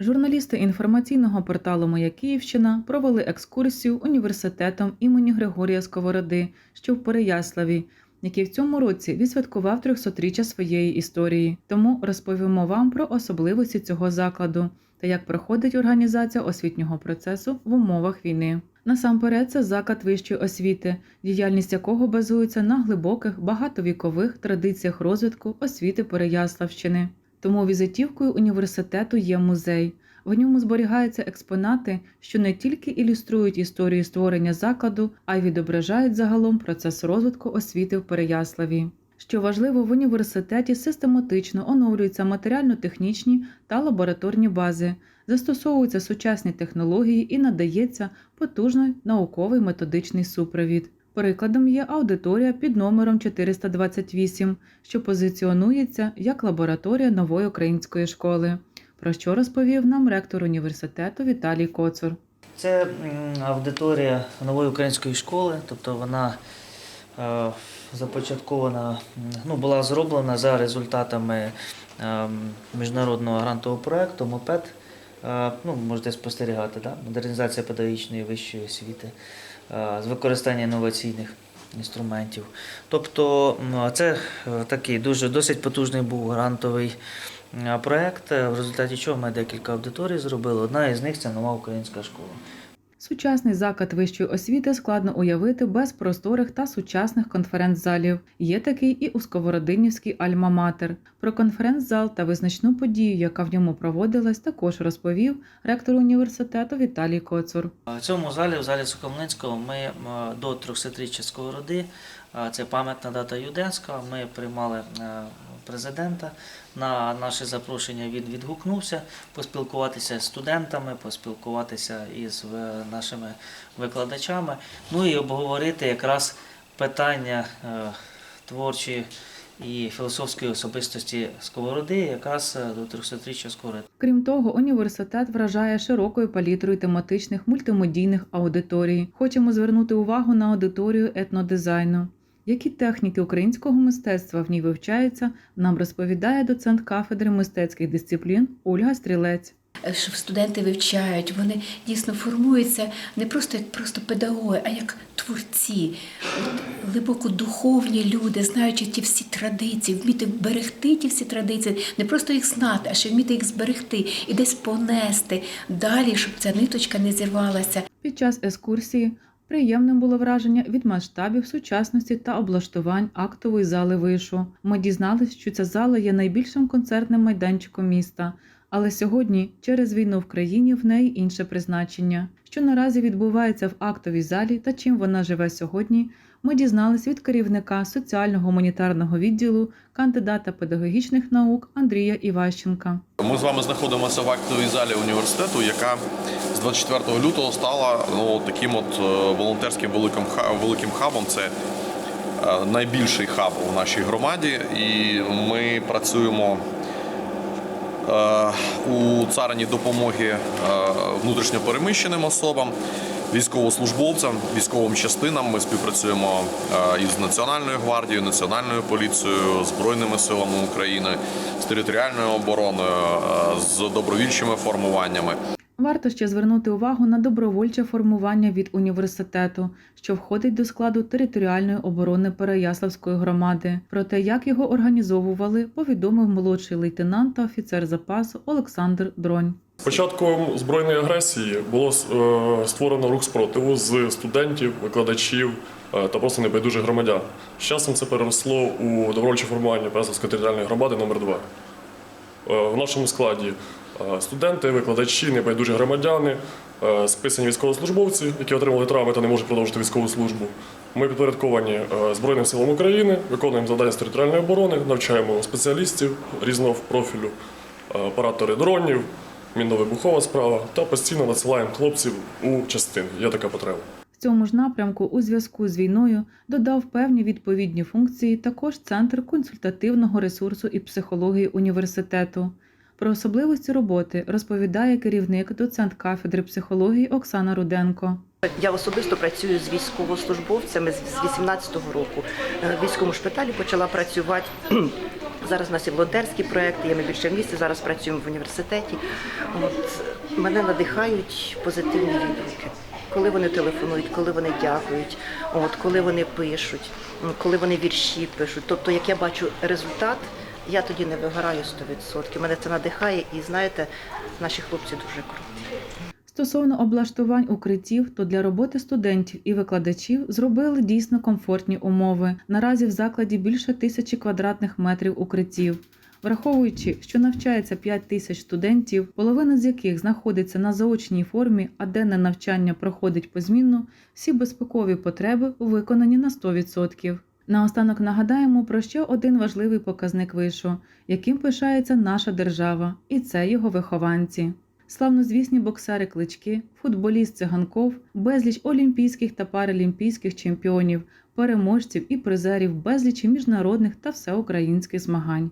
Журналісти інформаційного порталу Моя Київщина провели екскурсію університетом імені Григорія Сковороди, що в Переяславі, який в цьому році відсвяткував 300-річчя своєї історії. Тому розповімо вам про особливості цього закладу та як проходить організація освітнього процесу в умовах війни. Насамперед, це заклад вищої освіти, діяльність якого базується на глибоких багатовікових традиціях розвитку освіти Переяславщини. Тому візитівкою університету є музей. В ньому зберігаються експонати, що не тільки ілюструють історію створення закладу, а й відображають загалом процес розвитку освіти в Переяславі. Що важливо, в університеті систематично оновлюються матеріально-технічні та лабораторні бази, застосовуються сучасні технології і надається потужний науковий методичний супровід. Прикладом є аудиторія під номером 428, що позиціонується як лабораторія нової української школи. Про що розповів нам ректор університету Віталій Коцур. Це аудиторія нової української школи, тобто вона е, започаткована, ну, була зроблена за результатами е, міжнародного грантового проєкту МОПЕД. Е, ну, можете спостерігати, да? модернізація педагогічної вищої освіти з використання інноваційних інструментів. Тобто це е, такий дуже досить потужний був грантовий проект, е, в результаті чого ми декілька аудиторій зробили. Одна із них це нова українська школа. Сучасний заклад вищої освіти складно уявити без просторих та сучасних конференц-залів. Є такий і у Сковородинівській Альма-Матер. Про конференц-зал та визначну подію, яка в ньому проводилась, також розповів ректор університету Віталій Коцур. В цьому залі, в залі Сокомлинського, ми до 300-річчя Сковороди, це пам'ятна дата ЮДЕНСКО, ми приймали е, президента. На наше запрошення він відгукнувся поспілкуватися з студентами, поспілкуватися із нашими викладачами, ну і обговорити якраз питання е, творчої і філософської особистості Сковороди, якраз е, до 300-річчя Сковороди. Крім того, університет вражає широкою палітрою тематичних мультимедійних аудиторій. Хочемо звернути увагу на аудиторію етнодизайну. Які техніки українського мистецтва в ній вивчаються, нам розповідає доцент кафедри мистецьких дисциплін Ольга Стрілець. що студенти вивчають, вони дійсно формуються не просто як просто педагоги, а як творці, глибоко духовні люди, знаючи ті всі традиції, вміти берегти ті всі традиції, не просто їх знати, а ще вміти їх зберегти і десь понести далі, щоб ця ниточка не зірвалася. Під час екскурсії приємним було враження від масштабів сучасності та облаштувань актової зали вишу. Ми дізналися, що ця зала є найбільшим концертним майданчиком міста. Але сьогодні, через війну в країні, в неї інше призначення. Що наразі відбувається в актовій залі та чим вона живе сьогодні, ми дізнались від керівника соціально-гуманітарного відділу, кандидата педагогічних наук Андрія Іващенка. Ми з вами знаходимося в актовій залі університету, яка з 24 лютого стала ну, таким от е, волонтерським великим, великим хабом. Це е, найбільший хаб у нашій громаді, і ми працюємо е, у царині допомоги внутрішньопереміщеним особам, військовослужбовцям, військовим частинам. Ми співпрацюємо е, із Національною гвардією, Національною поліцією, Збройними силами України, з територіальною обороною, е, з добровільчими формуваннями. Варто ще звернути увагу на добровольче формування від університету, що входить до складу територіальної оборони Переяславської громади. Про те, як його організовували, повідомив молодший лейтенант та офіцер запасу Олександр Дронь. Початком збройної агресії було е, створено рух спротиву з студентів, викладачів е, та просто небайдужих громадян. З часом це переросло у добровольче формування Переславської територіальної громади номер 2 Е, В нашому складі студенти, викладачі, небайдужі громадяни, списані військовослужбовці, які отримали травми та не можуть продовжити військову службу. Ми підпорядковані Збройним силам України, виконуємо завдання з територіальної оборони, навчаємо спеціалістів різного профілю, оператори дронів, мінно-вибухова справа та постійно надсилаємо хлопців у частини. Є така потреба. В цьому ж напрямку у зв'язку з війною додав певні відповідні функції також Центр консультативного ресурсу і психології університету. Про особливості роботи розповідає керівник, доцент кафедри психології Оксана Руденко. Я особисто працюю з військовослужбовцями з 18-го року. Е, В військовому шпиталі почала працювати. Зараз у нас є волонтерські проекти, є ми більше в місті, зараз працюємо в університеті. От, мене надихають позитивні відгуки. Коли вони телефонують, коли вони дякують, от, коли вони пишуть, коли вони вірші пишуть. Тобто, як я бачу результат, я тоді не вигораю 100%. Мене це надихає і знаєте, наші хлопці дуже круті. Стосовно облаштувань укриттів, то для роботи студентів і викладачів зробили дійсно комфортні умови. Наразі в закладі більше тисячі квадратних метрів укриттів. Враховуючи, що навчається 5 тисяч студентів, половина з яких знаходиться на заочній формі, а денне навчання проходить позмінно, всі безпекові потреби виконані на 100%. Наостанок нагадаємо про ще один важливий показник вишу, яким пишається наша держава, і це його вихованці. Славнозвісні боксери клички, футболіст циганков, безліч олімпійських та паралімпійських чемпіонів, переможців і призерів безлічі міжнародних та всеукраїнських змагань.